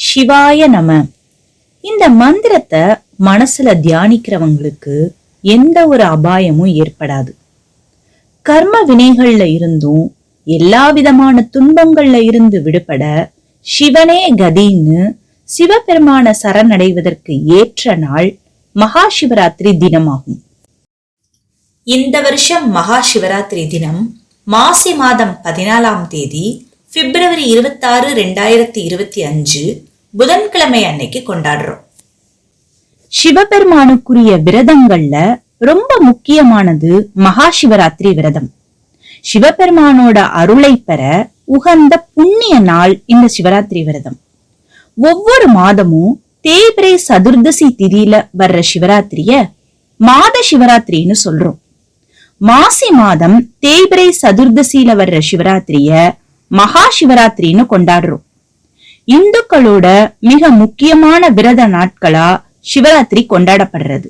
சிவாய நம. இந்த மந்திரத்தை மனசுல தியானிக்கிறவங்களுக்கு எந்த ஒரு அபாயமும் ஏற்படாது. கர்ம வினைகள்ல இருந்தும் எல்லா விதமான துன்பங்கள்ல இருந்து விடுபட சிவனே கதின்னு சிவபெருமான சரணடைவதற்கு ஏற்ற நாள் மகா சிவராத்திரி தினமாகும். இந்த வருஷம் மகா சிவராத்திரி தினம் மாசி மாதம் பதினாலாம் தேதி பிப்ரவரி இருபத்தாறு ரெண்டாயிரத்தி இருபத்தி அஞ்சு புதன்கிழமை அன்னைக்கு கொண்டாடுறோம். சிவபெருமானுக்குரிய விரதங்கள்ல ரொம்ப முக்கியமானது மகா சிவராத்திரி விரதம். சிவபெருமானோட அருளை பெற உகந்த புண்ணிய நாள் இந்த சிவராத்திரி விரதம். ஒவ்வொரு மாதமும் தேய்பிரை சதுர்தசி திதியில வர்ற சிவராத்திரிய மாத சிவராத்திரின்னு சொல்றோம். மாசி மாதம் தேய்பிரை சதுர்தசியில வர்ற சிவராத்திரிய மகா சிவராத்திரின்னு கொண்டாடுறோம். இந்துக்களோட மிக முக்கியமான விரத நாட்களா சிவராத்திரி கொண்டாடப்படுறது.